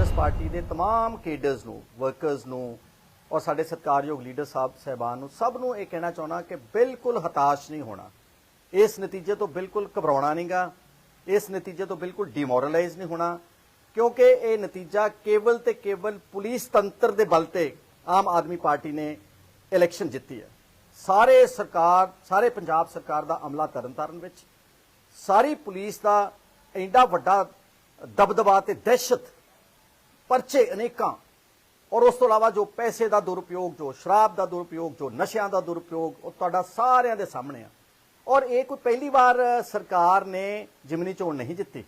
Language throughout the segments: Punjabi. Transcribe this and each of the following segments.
ਕਾਂਗਰਸ ਪਾਰਟੀ ਦੇ तमाम ਕੇਡਰਸ ਨੂੰ ਵਰਕਰਸ ਨੂੰ ਔਰ ਸਾਡੇ ਸਤਿਕਾਰਯੋਗ ਲੀਡਰ ਸਾਹਿਬ ਸਹਿਬਾਨ ਨੂੰ ਸਭ ਨੂੰ ਇਹ ਕਹਿਣਾ ਚਾਹਣਾ ਕਿ ਬਿਲਕੁਲ ਹਤਾਸ਼ ਨਹੀਂ ਹੋਣਾ ਇਸ ਨਤੀਜੇ ਤੋਂ ਬਿਲਕੁਲ ਘਬਰਾਉਣਾ ਨਹੀਂਗਾ ਇਸ ਨਤੀਜੇ ਤੋਂ ਬਿਲਕੁਲ ਡਿਮੋਰਲਾਈਜ਼ ਨਹੀਂ ਹੋਣਾ ਕਿਉਂਕਿ ਇਹ ਨਤੀਜਾ ਕੇਵਲ ਤੇ ਕੇਵਲ ਪੁਲਿਸ ਤੰਤਰ ਦੇ ਬਲ ਤੇ ਆਮ ਆਦਮੀ ਪਾਰਟੀ ਨੇ ਇਲੈਕਸ਼ਨ ਜਿੱਤੀ ਹੈ ਸਾਰੇ ਸਰਕਾਰ ਸਾਰੇ ਪੰਜਾਬ ਸਰਕਾਰ ਦਾ ਅਮਲਾ ਤਰਨਤਾਰਨ ਵਿੱਚ ਸਾਰੀ ਪੁਲਿਸ ਦਾ ਇੰਨਾ ਵੱਡਾ ਦਬਦਬਾ ਤੇ ਦਹਿਸ਼ਤ ਪਰਚੇ ਅਨੇਕਾਂ। ਔਰ ਉਸ ਤੋਂ ਇਲਾਵਾ ਜੋ ਪੈਸੇ ਦਾ ਦੁਰਉਪਯੋਗ, ਜੋ ਸ਼ਰਾਬ ਦਾ ਦੁਰਉਪਯੋਗ, ਜੋ ਨਸ਼ਿਆਂ ਦਾ ਦੁਰਉਪਯੋਗ, ਉਹ ਤੁਹਾਡਾ ਸਾਰਿਆਂ ਦੇ ਸਾਹਮਣੇ ਆ। ਔਰ ਇਹ ਕੋਈ ਪਹਿਲੀ ਵਾਰ ਸਰਕਾਰ ਨੇ ਜਿਮਨੀ ਚੋਣ ਨਹੀਂ ਜਿੱਤੀ।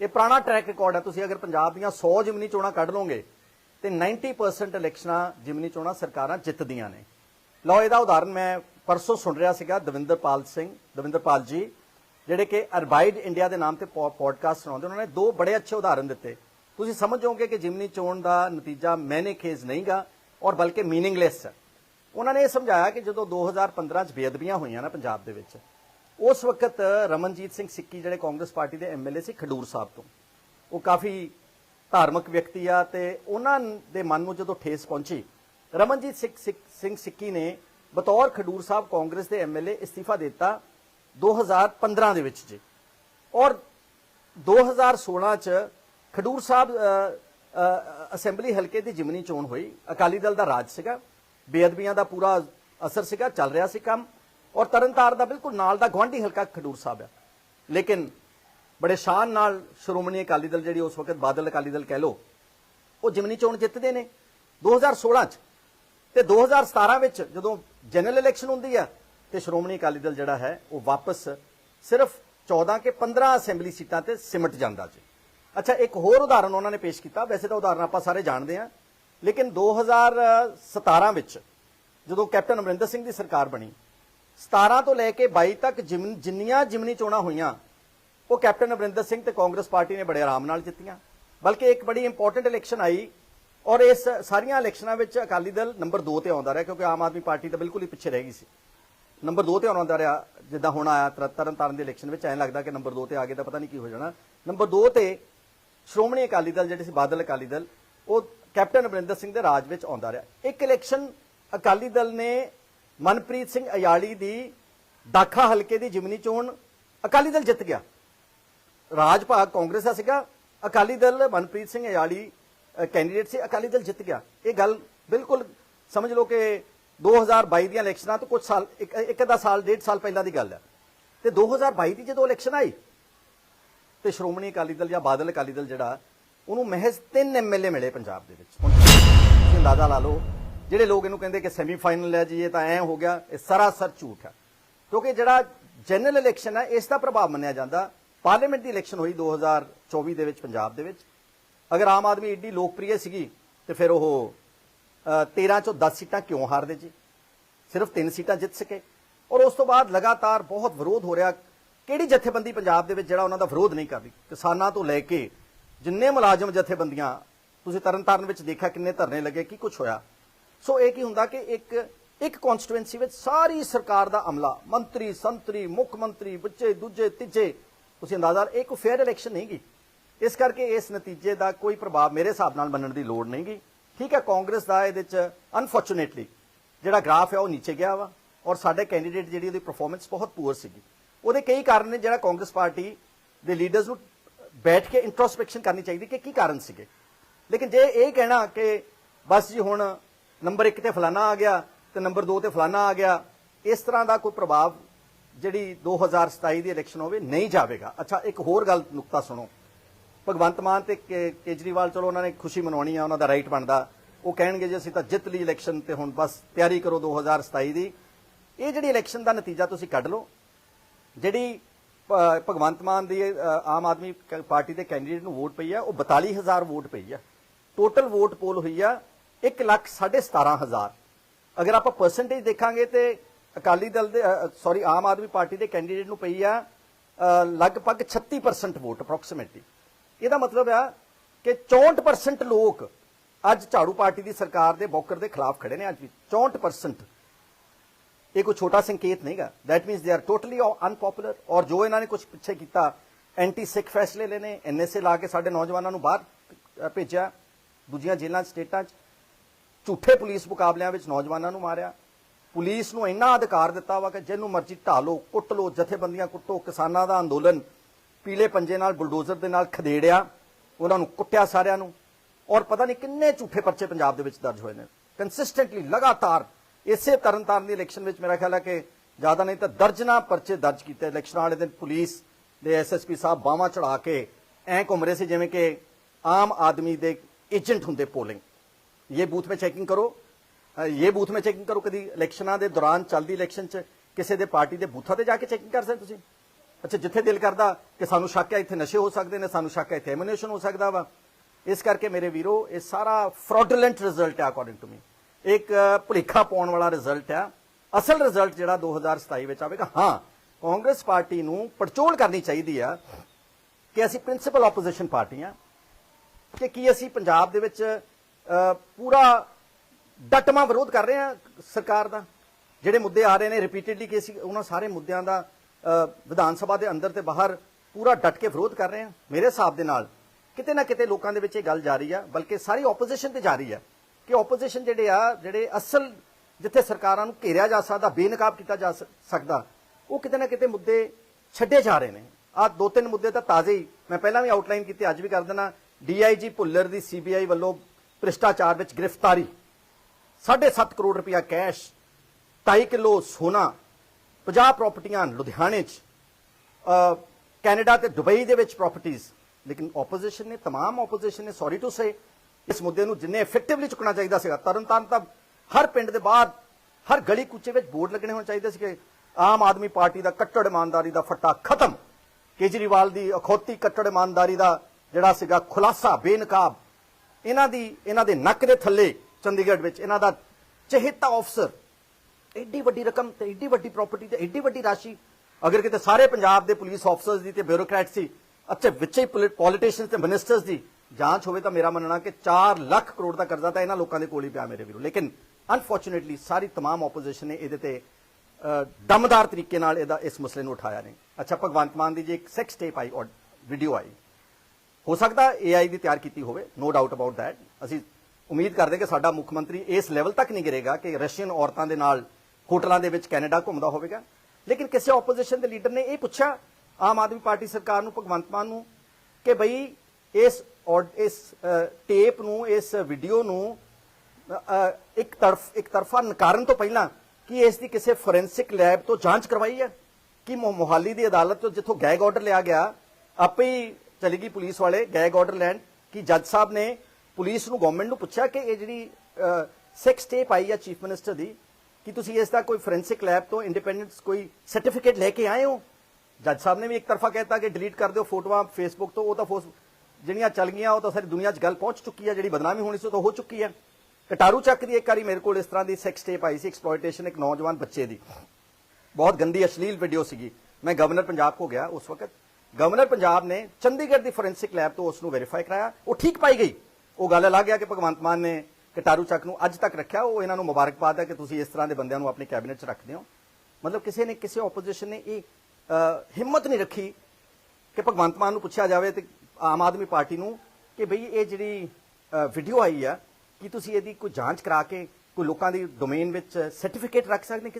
ਇਹ ਪੁਰਾਣਾ ਟਰੈਕ ਰਿਕਾਰਡ ਹੈ ਤੁਸੀਂ ਅਗਰ ਪੰਜਾਬ ਦੀਆਂ 100 ਜਿਮਨੀ ਚੋਣਾਂ ਕੱਢ ਲਓਗੇ, ਤੇ 90% ਇਲੈਕਸ਼ਨਾਂ ਜਿਮਨੀ ਚੋਣਾਂ ਸਰਕਾਰਾਂ ਜਿੱਤਦੀਆਂ ਨੇ। ਲਓ, ਇਹਦਾ ਉਦਾਹਰਨ ਮੈਂ ਪਰਸੋਂ ਸੁਣ ਰਿਹਾ ਸੀਗਾ ਦਵਿੰਦਰਪਾਲ ਸਿੰਘ, ਦਵਿੰਦਰਪਾਲ ਜੀ, ਜਿਹੜੇ ਕਿ ਅਰਬਾਈਡ ਇੰਡੀਆ ਦੇ ਨਾਮ ਤੇ ਪੋਡਕਾਸਟ ਸੁਣਾਉਂਦੇ, ਉਹਨਾਂ ਨੇ ਦੋ ਬੜੇ ਅੱਛੇ ਉਦਾਹਰਨ ਦਿੱਤੇ। ਤੁਸੀਂ ਸਮਝੋਗੇ ਕਿ ਜਿਮਨੀ ਚੋਣ ਦਾ ਨਤੀਜਾ ਮੈਨੇ ਖੇਜ਼ ਨਹੀਂਗਾ ਔਰ ਬਲਕਿ ਮੀਨਿੰਗਲੈਸ ਹੈ। ਉਹਨਾਂ ਨੇ ਇਹ ਸਮਝਾਇਆ ਕਿ ਜਦੋਂ 2015 ਚ ਬੇਅਦਬੀਆਂ ਹੋਈਆਂ ਨਾ ਪੰਜਾਬ ਦੇ ਵਿੱਚ, ਉਸ ਵਕਤ ਰਮਨਜੀਤ ਸਿੰਘ ਸਿੱਕੀ ਜਿਹੜੇ ਕਾਂਗਰਸ ਪਾਰਟੀ ਦੇ ਐਮਐਲਏ ਸੀ ਖਡੂਰ ਸਾਹਿਬ ਤੋਂ, ਉਹ ਕਾਫੀ ਧਾਰਮਿਕ ਵਿਅਕਤੀ ਆ ਤੇ ਉਹਨਾਂ ਦੇ ਮਨ ਨੂੰ ਜਦੋਂ ਠੇਸ ਪਹੁੰਚੀ, ਰਮਨਜੀਤ ਸਿੱਖ- ਸਿੱਖ- ਸਿੰਘ ਸਿੱਕੀ ਨੇ ਬਤੌਰ ਖਡੂਰ ਸਾਹਿਬ ਕਾਂਗਰਸ ਦੇ ਐਮਐਲਏ ਅਸਤੀਫਾ ਦੇ ਦਿੱਤਾ 2015 ਦੇ ਵਿੱਚ ਜੀ। ਔਰ 2016 ਚ ਖਡੂਰ ਸਾਹਿਬ ਅਸੈਂਬਲੀ ਹਲਕੇ ਦੀ ਜਿਮਨੀ ਚੋਣ ਹੋਈ। ਅਕਾਲੀ ਦਲ ਦਾ ਰਾਜ ਸੀਗਾ। ਬੇਅਦਬੀਆਂ ਦਾ ਪੂਰਾ ਅਸਰ ਸੀਗਾ, ਚੱਲ ਰਿਹਾ ਸੀ ਕੰਮ। ਔਰ ਤਰਨਤਾਰ ਦਾ ਬਿਲਕੁਲ ਨਾਲ ਦਾ ਗਵਾਂਢੀ ਹਲਕਾ ਖਡੂਰ ਸਾਹਿਬ ਹੈ ਲੇਕਿਨ ਬੜੇ ਸ਼ਾਨ ਨਾਲ ਸ਼੍ਰੋਮਣੀ ਅਕਾਲੀ ਦਲ ਜਿਹੜੀ ਉਸ ਵਕਤ ਬਾਦਲ ਅਕਾਲੀ ਦਲ ਕਹਿ ਲੋ ਉਹ ਜਿਮਨੀ ਚੋਣ ਜਿੱਤਦੇ ਨੇ। 2016 ਚ ਤੇ 2017 ਵਿੱਚ ਜਦੋਂ ਜਨਰਲ ਇਲੈਕਸ਼ਨ ਹੁੰਦੀ ਆ ਤੇ ਸ਼੍ਰੋਮਣੀ ਅਕਾਲੀ ਦਲ ਜਿਹੜਾ ਹੈ, ਉਹ ਵਾਪਸ ਸਿਰਫ 14 ਕੇ 15 ਅਸੈਂਬਲੀ ਸੀਟਾਂ ਤੇ ਸਿਮਟ ਜਾਂਦਾ ਜੀ। ਅੱਛਾ, ਇੱਕ ਹੋਰ ਉਦਾਹਰਨ ਉਹਨਾਂ ਨੇ ਪੇਸ਼ ਕੀਤਾ। ਵੈਸੇ ਤਾਂ ਉਦਾਹਰਨ ਆਪਾਂ ਸਾਰੇ ਜਾਣਦੇ ਆ ਲੇਕਿਨ 2017 ਵਿੱਚ ਜਦੋਂ ਕੈਪਟਨ ਅਮਰਿੰਦਰ ਸਿੰਘ ਦੀ ਸਰਕਾਰ ਬਣੀ 17 ਤੋਂ ਲੈ ਕੇ 22 ਤੱਕ ਜਿਮਨ- ਜਿੰਨੀਆਂ ਜਿਮਨੀ ਚੋਣਾਂ ਹੋਈਆਂ, ਉਹ ਕੈਪਟਨ ਅਮਰਿੰਦਰ ਸਿੰਘ ਤੇ ਕਾਂਗਰਸ ਪਾਰਟੀ ਨੇ ਬੜੇ ਆਰਾਮ ਨਾਲ ਜਿੱਤੀਆਂ। ਬਲਕਿ ਇੱਕ ਬੜੀ ਇੰਪੋਰਟੈਂਟ ਇਲੈਕਸ਼ਨ ਆਈ ਔਰ ਇਸ ਸਾਰੀਆਂ ਇਲੈਕਸ਼ਨਾਂ ਵਿੱਚ ਅਕਾਲੀ ਦਲ ਨੰਬਰ 2 ਤੇ ਆਉਂਦਾ ਰਿਹਾ, ਕਿਉਂਕਿ ਆਮ ਆਦਮੀ ਪਾਰਟੀ ਤਾਂ ਬਿਲਕੁਲ ਹੀ ਪਿੱਛੇ ਰਹਿ ਗਈ ਸੀ। ਨੰਬਰ 2 ਤੇ ਆਉਂਦਾ ਰਿਹਾ, ਜਿੱਦਾਂ ਹੁਣ ਆਇਆ ਤਰ- ਤਰਨ ਤਾਰਨ ਦੇ ਇਲੈਕਸ਼ਨ ਵਿੱਚ, ਐਂ ਲੱਗਦਾ ਕਿ ਨੰਬਰ 2 ਤੇ ਆ ਗਏ ਤਾਂ ਪਤਾ ਨਹੀਂ ਕੀ ਹੋ ਜਾਣਾ। ਨੰਬਰ 2 ਤੇ ਸ਼੍ਰੋਮਣੀ ਅਕਾਲੀ ਦਲ, ਜਿਹੜੇ ਸੀ ਬਾਦਲ ਅਕਾਲੀ ਦਲ, ਉਹ ਕੈਪਟਨ ਅਮਰਿੰਦਰ ਸਿੰਘ ਦੇ ਰਾਜ ਵਿੱਚ ਆਉਂਦਾ ਰਿਹਾ। ਇੱਕ ਇਲੈਕਸ਼ਨ ਅਕਾਲੀ ਦਲ ਨੇ ਮਨਪ੍ਰੀਤ ਸਿੰਘ ਅਯਾਲੀ ਦੀ ਦਾਖਾ ਹਲਕੇ ਦੀ ਜਿਮਨੀ ਚੋਣ ਅਕਾਲੀ ਦਲ ਜਿੱਤ ਗਿਆ। ਰਾਜ ਭਾਗ ਕਾਂਗਰਸ ਦਾ ਸੀਗਾ। ਅਕਾਲੀ ਦਲ ਮਨਪ੍ਰੀਤ ਸਿੰਘ ਅਯਾਲੀ ਕੈਂਡੀਡੇਟ ਸੀ, ਅਕਾਲੀ ਦਲ ਜਿੱਤ ਗਿਆ। ਇਹ ਗੱਲ ਬਿਲਕੁਲ ਸਮਝ ਲਓ ਕਿ 2022 ਦੀਆਂ ਇਲੈਕਸ਼ਨਾਂ ਤੋਂ ਕੁਝ ਸਾਲ, ਇੱਕ ਅੱਧਾ ਸਾਲ, ਡੇਢ ਸਾਲ ਪਹਿਲਾਂ ਦੀ ਗੱਲ ਹੈ। ਤੇ 2022 ਦੀ ਜਦੋਂ ਇਲੈਕਸ਼ਨ ਆਈ ਤੇ ਸ਼੍ਰੋਮਣੀ ਅਕਾਲੀ ਦਲ ਜਾਂ ਬਾਦਲ ਅਕਾਲੀ ਦਲ ਜਿਹੜਾ ਉਹਨੂੰ ਮਹਿਜ਼ ਤਿੰਨ ਐਮਐਲਏ ਮਿਲੇ ਪੰਜਾਬ ਦੇ ਵਿੱਚ। ਤੁਸੀਂ ਅੰਦਾਜ਼ਾ ਲਾ ਲਓ ਜਿਹੜੇ ਲੋਕ ਇਹਨੂੰ ਕਹਿੰਦੇ ਕਿ ਸੈਮੀਫਾਈਨਲ ਹੈ ਜੀ ਇਹ ਤਾਂ ਐ ਹੋ ਗਿਆ ਇਹ ਸਰਾਸਰ ਝੂਠ ਹੈ। ਕਿਉਂਕਿ ਜਿਹੜਾ ਜਨਰਲ ਇਲੈਕਸ਼ਨ ਹੈ ਇਸ ਦਾ ਪ੍ਰਭਾਵ ਮੰਨਿਆ ਜਾਂਦਾ। ਪਾਰਲੀਮੈਂਟ ਦੀ ਇਲੈਕਸ਼ਨ ਹੋਈ 2024 ਦੇ ਵਿੱਚ ਪੰਜਾਬ ਦੇ ਵਿੱਚ। ਅਗਰ ਆਮ ਆਦਮੀ ਏਡੀ ਲੋਕਪ੍ਰਿਯ ਸੀਗੀ ਤੇ ਫਿਰ ਉਹ ਅ, 13 ਚੋਂ 10 ਸੀਟਾਂ ਕਿਉਂ ਹਾਰਦੇ ਜੀ? ਸਿਰਫ 3 ਸੀਟਾਂ ਜਿੱਤ ਸਕੇ। ਔਰ ਉਸ ਤੋਂ ਬਾਅਦ ਲਗਾਤਾਰ ਬਹੁਤ ਵਿਰੋਧ ਹੋ ਰਿਹਾ ਕਿਹੜੀ ਜਥੇਬੰਦੀ ਪੰਜਾਬ ਦੇ ਵਿੱਚ ਜਿਹੜਾ ਉਹਨਾਂ ਦਾ ਵਿਰੋਧ ਨਹੀਂ ਕਰਦੀ ਕਿਸਾਨਾਂ ਤੋਂ ਲੈ ਕੇ ਜਿੰਨੇ ਮੁਲਾਜ਼ਮ ਜਥੇਬੰਦੀਆਂ, ਤੁਸੀਂ ਤਰਨਤਾਰਨ ਵਿੱਚ ਦੇਖਿਆ ਕਿੰਨੇ ਧਰਨੇ ਲੱਗੇ, ਕੀ ਕੁਝ ਹੋਇਆ? ਸੋ ਇਹ ਕੀ ਹੁੰਦਾ ਕਿ ਇੱਕ ਇੱਕ ਕਨਸਟੀਟੂਐਂਸੀ ਵਿੱਚ ਸਾਰੀ ਸਰਕਾਰ ਦਾ ਅਮਲਾ, ਮੰਤਰੀ, ਸੰਤਰੀ, ਮੁੱਖ ਮੰਤਰੀ ਬੱਚੇ ਦੂਜੇ, ਤੀਜੇ, ਤੁਸੀਂ ਅੰਦਾਜ਼ਾ ਇਹ ਕੋਈ ਫੇਅਰ ਇਲੈਕਸ਼ਨ ਨਹੀਂ ਗੀ ਇਸ ਕਰਕੇ ਇਸ ਨਤੀਜੇ ਦਾ ਕੋਈ ਪ੍ਰਭਾਵ ਮੇਰੇ ਹਿਸਾਬ ਨਾਲ ਮੰਨਣ ਦੀ ਲੋੜ ਨਹੀਂ ਗੀ ਠੀਕ ਹੈ, ਕਾਂਗਰਸ ਦਾ ਇਹਦੇ ਚ ਅਨਫੋਰਚੂਨੇਟਲੀ ਜਿਹੜਾ ਗ੍ਰਾਫ ਹੈ ਉਹ ਨੀਚੇ ਗਿਆ ਵਾ ਔਰ ਸਾਡੇ ਕੈਂਡੀਡੇਟ ਜਿਹੜੀ ਉਹਦੀ ਪਰਫਾਰਮੈਂਸ ਬਹੁਤ ਪੂਅਰ ਸੀਗੀ। ਉਹਦੇ ਕਈ ਕਾਰਨ ਨੇ ਜਿਹੜਾ ਕਾਂਗਰਸ ਪਾਰਟੀ ਦੇ ਲੀਡਰਸ ਨੂੰ ਬੈਠ ਕੇ ਇੰਟਰੋਸਪੈਕਸ਼ਨ ਕਰਨੀ ਚਾਹੀਦੀ ਕਿ ਕੀ ਕਾਰਨ ਸੀਗੇ। ਲੇਕਿਨ ਜੇ ਇਹ ਕਹਿਣਾ ਕਿ ਬਸ ਜੀ ਹੁਣ ਨੰਬਰ 1 ਤੇ ਫਲਾਣਾ ਆ ਗਿਆ ਤੇ ਨੰਬਰ 2 ਤੇ ਫਲਾਣਾ ਆ ਗਿਆ, ਇਸ ਤਰ੍ਹਾਂ ਦਾ ਕੋਈ ਪ੍ਰਭਾਵ ਜਿਹੜੀ 2027 ਦੀ ਇਲੈਕਸ਼ਨ ਹੋਵੇ ਨਹੀਂ ਜਾਵੇਗਾ। ਅੱਛਾ, ਇੱਕ ਹੋਰ ਗੱਲ ਨੁਕਤਾ ਸੁਣੋ। ਭਗਵੰਤ ਮਾਨ ਤੇ ਕੇ- ਕੇਜਰੀਵਾਲ ਚਲੋ ਉਹਨਾਂ ਨੇ ਖੁਸ਼ੀ ਮਨਾਉਣੀ ਆ, ਉਹਨਾਂ ਦਾ ਰਾਈਟ ਬਣਦਾ। ਉਹ ਕਹਿਣਗੇ ਜੇ ਅਸੀਂ ਤਾਂ ਜਿੱਤ ਲਈ ਇਲੈਕਸ਼ਨ ਤੇ ਹੁਣ ਬਸ ਤਿਆਰੀ ਕਰੋ 2027 ਦੀ। ਇਹ ਜਿਹੜੀ ਇਲੈਕਸ਼ਨ ਦਾ ਨਤੀਜਾ ਤੁਸੀਂ ਕੱਢ ਲਓ। ਜਿਹੜੀ ਭਗਵੰਤ ਮਾਨ ਦੀ ਆਮ ਆਦਮੀ ਪਾਰਟੀ ਦੇ ਕੈਂਡੀਡੇਟ ਨੂੰ ਵੋਟ ਪਈ ਆ, ਉਹ 42000 ਵੋਟ ਪਈ ਆ। ਟੋਟਲ ਵੋਟ ਪੋਲ ਹੋਈ ਆ 1 ਲੱਖ 17500 ਅਗਰ ਆਪਾਂ ਪਰਸੈਂਟੇਜ ਦੇਖਾਂਗੇ ਤੇ ਅਕਾਲੀ ਦਲ ਦੇ ਸੌਰੀ ਆਮ ਆਦਮੀ ਪਾਰਟੀ ਦੇ ਕੈਂਡੀਡੇਟ ਨੂੰ ਪਈ ਆ ਲਗਭਗ 36% ਵੋਟ ਅਪਰੋਕਸੀਮੇਟਲੀ ਇਹਦਾ ਮਤਲਬ ਆ ਕਿ 64% ਲੋਕ ਅੱਜ ਝਾੜੂ ਪਾਰਟੀ ਦੀ ਸਰਕਾਰ ਦੇ ਬੌਕਰ ਦੇ ਖਿਲਾਫ ਖੜੇ ਨੇ, ਅੱਜ ਵੀ 64% ਇਹ ਕੋਈ ਛੋਟਾ ਸੰਕੇਤ ਨਹੀਂਗਾ that means they are totally unpopular ਔਰ ਜੋ ਇਹਨਾਂ ਨੇ ਕੁਝ ਪਿੱਛੇ ਕੀਤਾ ਐਂਟੀ ਸਿੱਖ ਫੈਸਲੇ ਲੈਣੇ ਐਨਐਸਏ ਲਾ ਕੇ ਸਾਡੇ ਨੌਜਵਾਨਾਂ ਨੂੰ ਬਾਹਰ ਭੇਜਿਆ ਦੂਜੀਆਂ ਜੇਲ੍ਹਾਂ ਸਟੇਟਾਂ 'ਚ ਝੂਠੇ ਪੁਲਿਸ ਮੁਕਾਬਲਿਆਂ ਵਿੱਚ ਨੌਜਵਾਨਾਂ ਨੂੰ ਮਾਰਿਆ ਪੁਲਿਸ ਨੂੰ ਇੰਨਾ ਅਧਿਕਾਰ ਦਿੱਤਾ ਵਾ ਕਿ ਜਿਹਨੂੰ ਮਰਜ਼ੀ ਢਾਲੋ ਕੁੱਟ ਲੋ ਜਥੇਬੰਦੀਆਂ ਕੁੱਟੋ ਕਿਸਾਨਾਂ ਦਾ ਅੰਦੋਲਨ ਪੀਲੇ ਪੰਜੇ ਨਾਲ ਬੁਲਡੋਜ਼ਰ ਦੇ ਨਾਲ ਖਦੇੜਿਆ ਉਹਨਾਂ ਨੂੰ ਕੁੱਟਿਆ ਸਾਰਿਆਂ ਨੂੰ ਔਰ ਪਤਾ ਨਹੀਂ ਕਿੰਨੇ ਝੂਠੇ ਪਰਚੇ ਪੰਜਾਬ ਦੇ ਵਿੱਚ ਦਰਜ ਹੋਏ ਨੇ ਕੰਸਿਸਟੈਂਟਲੀ ਲਗਾਤਾਰ ਇਸੇ ਤਰਨਤਾਰਨ ਦੀ ਇਲੈਕਸ਼ਨ ਵਿੱਚ ਮੇਰਾ ਖਿਆਲ ਹੈ ਕਿ ਜ਼ਿਆਦਾ ਨਹੀਂ ਤਾਂ ਦਰਜਨਾ ਪਰਚੇ ਦਰਜ ਕੀਤੇ। ਇਲੈਕਸ਼ਨ ਵਾਲੇ ਦਿਨ ਪੁਲਿਸ ਦੇ ਐਸਐਸਪੀ ਸਾਹਿਬ ਬਾਹਾਂ ਚੜਾ ਕੇ ਐਂ ਘੁੰਮ ਰਹੇ ਸੀ ਜਿਵੇਂ ਕਿ ਆਮ ਆਦਮੀ ਦੇ ਏਜੰਟ ਹੁੰਦੇ ਪੋਲਿੰਗ। ਇਹ ਬੂਥ 'ਤੇ ਚੈਕਿੰਗ ਕਰੋ। ਇਹ ਬੂਥ 'ਤੇ ਚੈਕਿੰਗ ਕਰੋ ਕਦੀ ਇਲੈਕਸ਼ਨਾਂ ਦੇ ਦੌਰਾਨ ਚੱਲਦੀ ਇਲੈਕਸ਼ਨ 'ਚ ਕਿਸੇ ਦੇ ਪਾਰਟੀ ਦੇ ਬੂਥਾਂ ਤੇ ਜਾ ਕੇ ਚੈਕਿੰਗ ਕਰ ਸਕਦੇ ਤੁਸੀਂ? ਅੱਛਾ, ਜਿੱਥੇ ਦਿਲ ਕਰਦਾ ਕਿ ਸਾਨੂੰ ਸ਼ੱਕ ਹੈ, ਇੱਥੇ ਨਸ਼ੇ ਹੋ ਸਕਦੇ ਨੇ, ਸਾਨੂੰ ਸ਼ੱਕ ਹੈ, ਇੱਥੇ ਐਮੂਨੇਸ਼ਨ ਹੋ ਸਕਦਾ ਵਾ। ਇਸ ਕਰਕੇ ਮੇਰੇ ਵੀਰੋ, ਇਹ ਸਾਰਾ ਫਰਾਡੂਲੈਂਟ ਰਿਜ਼ਲਟ ਹੈ ਅਕੋਰਡਿੰਗ ਟੂ ਮੀ ਇੱਕ ਭੁਲੇਖਾ ਪਾਉਣ ਵਾਲਾ ਰਿਜ਼ਲਟ ਹੈ ਅਸਲ ਰਿਜ਼ਲਟ ਜਿਹੜਾ 2027 ਵਿੱਚ ਆਵੇਗਾ। ਹਾਂ, ਕਾਂਗਰਸ ਪਾਰਟੀ ਨੂੰ ਪੜਚੋਲ ਕਰਨੀ ਚਾਹੀਦੀ ਆ ਕਿ ਅਸੀਂ ਪ੍ਰਿੰਸੀਪਲ ਆਪੋਜੀਸ਼ਨ ਪਾਰਟੀ ਆ, ਕਿ ਕੀ ਅਸੀਂ ਪੰਜਾਬ ਦੇ ਵਿੱਚ ਪੂਰਾ ਡਟਮਾ ਵਿਰੋਧ ਕਰ ਰਹੇ ਹਾਂ ਸਰਕਾਰ ਦਾ। ਜਿਹੜੇ ਮੁੱਦੇ ਆ ਰਹੇ ਨੇ ਰਿਪੀਟਿਡਲੀ ਕਿ ਅਸੀਂ ਉਹਨਾਂ ਸਾਰੇ ਮੁੱਦਿਆਂ ਦਾ ਵਿਧਾਨ ਸਭਾ ਦੇ ਅੰਦਰ ਤੇ ਬਾਹਰ ਪੂਰਾ ਡਟ ਕੇ ਵਿਰੋਧ ਕਰ ਰਹੇ ਹਾਂ ਮੇਰੇ ਹਿਸਾਬ ਦੇ ਨਾਲ ਕਿਤੇ ਨਾ ਕਿਤੇ ਲੋਕਾਂ ਦੇ ਵਿੱਚ ਇਹ ਗੱਲ ਜਾਰੀ ਆ, ਬਲਕਿ ਸਾਰੀ ਆਪੋਜੀਸ਼ਨ ਤੇ ਜਾਰੀ ਆ। ਕਿ ਆਪੋਜੀਸ਼ਨ ਜਿਹੜੇ ਆ ਜਿਹੜੇ ਅਸਲ ਜਿੱਥੇ ਸਰਕਾਰਾਂ ਨੂੰ ਘੇਰਿਆ ਜਾ ਸਕਦਾ ਬੇਨਕਾਬ ਕੀਤਾ ਜਾ ਸ- ਸਕਦਾ ਉਹ ਕਿਤੇ ਨਾ ਕਿਤੇ ਮੁੱਦੇ ਛੱਡੇ ਜਾ ਰਹੇ ਨੇ ਆ ਦੋ ਤਿੰਨ ਮੁੱਦੇ ਤਾਂ ਤਾਜ਼ੇ ਹੀ ਮੈਂ ਪਹਿਲਾਂ ਵੀ ਆਊਟਲਾਈਨ ਕੀਤੇ ਅੱਜ ਵੀ ਕਰ ਦੇਣਾ ਡੀਆਈਜੀ ਭੁੱਲਰ ਦੀ ਸੀਬੀਆਈ ਵੱਲੋਂ ਭ੍ਰਿਸ਼ਟਾਚਾਰ ਵਿੱਚ ਗ੍ਰਿਫਤਾਰੀ 7.5 ਕਰੋੜ ਰੁਪਇਆ ਕੈਸ਼ 2.5 ਕਿਲੋ ਸੋਨਾ 50 ਪ੍ਰਾਪਰਟੀਆਂ ਲੁਧਿਆਣੇ 'ਚ ਅ, ਕੈਨੇਡਾ ਤੇ ਦੁਬਈ ਦੇ ਵਿੱਚ ਪ੍ਰਾਪਰਟੀਆਂ ਲੇਕਿਨ ਆਪੋਜੀਸ਼ਨ ਨੇ तमाम ਆਪੋਜੀਸ਼ਨ ਨੇ ਸੌਰੀ ਟੂ ਸੇ ਇਸ ਮੁੱਦੇ ਨੂੰ ਜਿੰਨੇ ਇਫੈਕਟਿਵਲੀ ਚੁੱਕਣਾ ਚਾਹੀਦਾ ਸੀਗਾ। ਤਰਨਤਾਰਨ ਤਾਂ ਹਰ ਪਿੰਡ ਦੇ ਬਾਹਰ, ਹਰ ਗਲੀ ਕੁੱਚੇ ਵਿੱਚ ਬੋਰਡ ਲੱਗਣੇ ਹੋਣੇ ਚਾਹੀਦੇ ਸੀ ਕਿ ਆਮ ਆਦਮੀ ਪਾਰਟੀ ਦਾ ਕੱਟੜ ਇਮਾਨਦਾਰੀ ਦਾ ਫੱਟਾ ਖਤਮ। ਕੇਜਰੀਵਾਲ ਦੀ ਅਖੌਤੀ ਕੱਟੜ ਇਮਾਨਦਾਰੀ ਦਾ ਜਿਹੜਾ ਸੀਗਾ ਖੁਲਾਸਾ, ਬੇਨਕਾਬ, ਇਹਨਾਂ ਦੀ, ਇਹਨਾਂ ਦੇ ਨੱਕ ਦੇ ਥੱਲੇ ਚੰਡੀਗੜ੍ਹ ਵਿੱਚ ਇਹਨਾਂ ਦਾ ਚਹੇਤਾ ਅਫਸਰ ਐਡੀ ਵੱਡੀ ਰਕਮ ਤੇ ਐਡੀ ਵੱਡੀ ਪ੍ਰਾਪਰਟੀ ਤੇ ਐਡੀ ਵੱਡੀ ਰਾਸ਼ੀ। ਅਗਰ ਕਿਤੇ ਸਾਰੇ ਪੰਜਾਬ ਦੇ ਪੁਲਿਸ ਅਫਸਰਸ ਦੀ ਤੇ ਬਿਊਰੋਕ੍ਰੈਟ ਸੀ ਅੱਛਾ ਵਿੱਚੇ ਹੀ ਪੋਲੀਟੀਸ਼ੀਅਨਸ ਤੇ ਮਿਨਿਸਟਰਸ ਦੀ ਜਾਂਚ ਹੋਵੇ ਤਾਂ ਮੇਰਾ ਮੰਨਣਾ ਕਿ 4 ਲੱਖ ਕਰੋੜ ਦਾ ਕਰਜ਼ਾ ਤਾਂ ਇਹਨਾਂ ਲੋਕਾਂ ਦੇ ਕੋਲ ਹੀ ਪਿਆ ਮੇਰੇ ਵੀਰੋ ਲੇਕਿਨ ਅਨਫੋਰਚੂਨੇਟਲੀ ਸਾਰੀ तमाम ਆਪੋਜੀਸ਼ਨ ਨੇ ਇਹਦੇ ਤੇ ਅ, ਦਮਦਾਰ ਤਰੀਕੇ ਨਾਲ ਇਹਦਾ ਇਸ ਮਸਲੇ ਨੂੰ ਉਠਾਇਆ ਨਹੀਂ ਅੱਛਾ ਭਗਵੰਤ ਮਾਨ ਦੀ ਜੇ ਇੱਕ ਸੈਕਸ ਟੇਪ ਆਈ ਔਰ ਵੀਡੀਓ ਆਈ ਹੋ ਸਕਦਾ AI ਦੀ ਤਿਆਰ ਕੀਤੀ ਹੋਵੇ ਨੋ ਡਾਊਟ ਅਬਾਊਟ ਥੈਟ ਅਸੀਂ ਉਮੀਦ ਕਰਦੇ ਕਿ ਸਾਡਾ ਮੁੱਖ ਮੰਤਰੀ ਇਸ ਲੈਵਲ ਤੱਕ ਨਹੀਂ ਗਿਰੇਗਾ ਕਿ ਰਸ਼ੀਅਨ ਔਰਤਾਂ ਦੇ ਨਾਲ ਹੋਟਲਾਂ ਦੇ ਵਿੱਚ ਕੈਨੇਡਾ ਘੁੰਮਦਾ ਹੋਵੇਗਾ ਲੇਕਿਨ ਕਿਸੇ ਆਪੋਜੀਸ਼ਨ ਦੇ ਲੀਡਰ ਨੇ ਇਹ ਪੁੱਛਿਆ ਆਮ ਆਦਮੀ ਪਾਰਟੀ ਸਰਕਾਰ ਨੂੰ ਭਗਵੰਤ ਮਾਨ ਨੂੰ ਕਿ ਬਈ ਇਸ ਔਰ ਇਸ ਟੇਪ ਨੂੰ, ਇਸ ਵੀਡੀਓ ਨੂੰ ਇੱਕ ਤਰਫ, ਇੱਕ ਤਰਫਾ ਨਕਾਰਨ ਤੋਂ ਪਹਿਲਾਂ ਕਿ ਇਸ ਦੀ ਕਿਸੇ ਫੋਰੈਂਸਿਕ ਲੈਬ ਤੋਂ ਜਾਂਚ ਕਰਵਾਈ ਹੈ? ਕਿ ਮੋਹਾਲੀ ਦੀ ਅਦਾਲਤ ਤੋਂ ਜਿੱਥੋਂ ਗੈਗ ਆਰਡਰ ਲਿਆ ਗਿਆ, ਆਪੇ ਹੀ ਚਲੀ ਗਈ ਪੁਲਿਸ ਵਾਲੇ ਗੈਗ ਆਰਡਰ ਲੈਣ, ਕਿ ਜੱਜ ਸਾਹਿਬ ਨੇ ਪੁਲਿਸ ਨੂੰ ਗਵਰਨਮੈਂਟ ਨੂੰ ਪੁੱਛਿਆ ਕਿ ਇਹ ਜਿਹੜੀ ਸਿਕਸ ਟੇਪ ਆਈ ਹੈ ਚੀਫ ਮਿਨਿਸਟਰ ਦੀ, ਕਿ ਤੁਸੀਂ ਇਸ ਦਾ ਕੋਈ ਫੋਰੈਂਸਿਕ ਲੈਬ ਤੋਂ ਇੰਡੀਪੈਂਡੈਂਸ ਕੋਈ ਸਰਟੀਫਿਕੇਟ ਲੈ ਕੇ ਆਏ ਹੋ? ਜੱਜ ਸਾਹਿਬ ਨੇ ਵੀ ਇੱਕ ਤਰਫਾ ਕਹਿਤਾ ਕਿ ਡਿਲੀਟ ਕਰ ਦਿਓ ਫੋਟੋਆਂ ਫੇਸਬੁੱਕ ਤੋਂ, ਉਹ ਤਾਂ ਫੋਸ ਜਿਹੜੀਆਂ ਚੱਲ ਗਈਆਂ, ਉਹ ਤਾਂ ਸਾਰੀ ਦੁਨੀਆ 'ਚ ਗੱਲ ਪਹੁੰਚ ਚੁੱਕੀ ਹੈ, ਜਿਹੜੀ ਬਦਨਾਮੀ ਹੋਣੀ ਸੀ ਉਹ ਤਾਂ ਹੋ ਚੁੱਕੀ ਹੈ। ਕਟਾਰੂ ਚੱਕ ਦੀ ਇੱਕ ਵਾਰੀ ਮੇਰੇ ਕੋਲ ਇਸ ਤਰ੍ਹਾਂ ਦੀ ਸੈਕਸ ਟੇਪ ਆਈ ਸੀ ਐਕਸਪਲੋਇਟੇਸ਼ਨ ਇੱਕ ਨੌਜਵਾਨ ਬੱਚੇ ਦੀ। ਬਹੁਤ ਗੰਦੀ, ਅਸ਼ਲੀਲ ਵੀਡੀਓ ਸੀਗੀ। ਮੈਂ ਗਵਰਨਰ ਪੰਜਾਬ ਕੋ ਗਿਆ ਉਸ ਵਕਤ। ਗਵਰਨਰ ਪੰਜਾਬ ਨੇ ਚੰਡੀਗੜ੍ਹ ਦੀ ਫੋਰੈਂਸਿਕ ਲੈਬ ਤੋਂ ਉਸ ਨੂੰ ਵੈਰੀਫਾਈ ਕਰਾਇਆ। ਉਹ ਠੀਕ ਪਾਈ ਗਈ। ਉਹ ਗੱਲ ਅਲੱਗ ਹੈ ਕਿ ਭਗਵੰਤ ਮਾਨ ਨੇ ਕਟਾਰੂ ਚੱਕ ਨੂੰ ਅੱਜ ਤੱਕ ਰੱਖਿਆ। ਉਹ ਇਹਨਾਂ ਨੂੰ ਮੁਬਾਰਕਬਾਦ ਹੈ ਕਿ ਤੁਸੀਂ ਇਸ ਤਰ੍ਹਾਂ ਦੇ ਬੰਦਿਆਂ ਨੂੰ ਆਪਣੀ ਕੈਬਨਿਟ 'ਚ ਰੱਖਦੇ ਹੋ। ਮਤਲਬ ਕਿਸੇ ਨੇ, ਕਿਸੇ ਆਪੋਜੀਸ਼ਨ ਨੇ ਇਹ ਹਿੰਮਤ ਨਹੀਂ ਰੱਖੀ ਕਿ ਭਗਵੰਤ ਮਾਨ ਨੂੰ ਪੁੱਛਿਆ ਜਾਵੇ ਤੇ ਆਮ ਆਦਮੀ ਪਾਰਟੀ ਨੂੰ ਕਿ ਬਈ ਇਹ ਜਿਹੜੀ ਵੀਡੀਓ ਆਈ ਆ, ਕੀ ਤੁਸੀਂ ਇਹਦੀ ਕੋਈ ਜਾਂਚ ਕਰਾ ਕੇ ਕੋਈ ਲੋਕਾਂ ਦੀ ਡੋਮੇਨ ਵਿੱਚ ਸਰਟੀਫਿਕੇਟ ਰੱਖ ਸਕਦੇ ਕਿ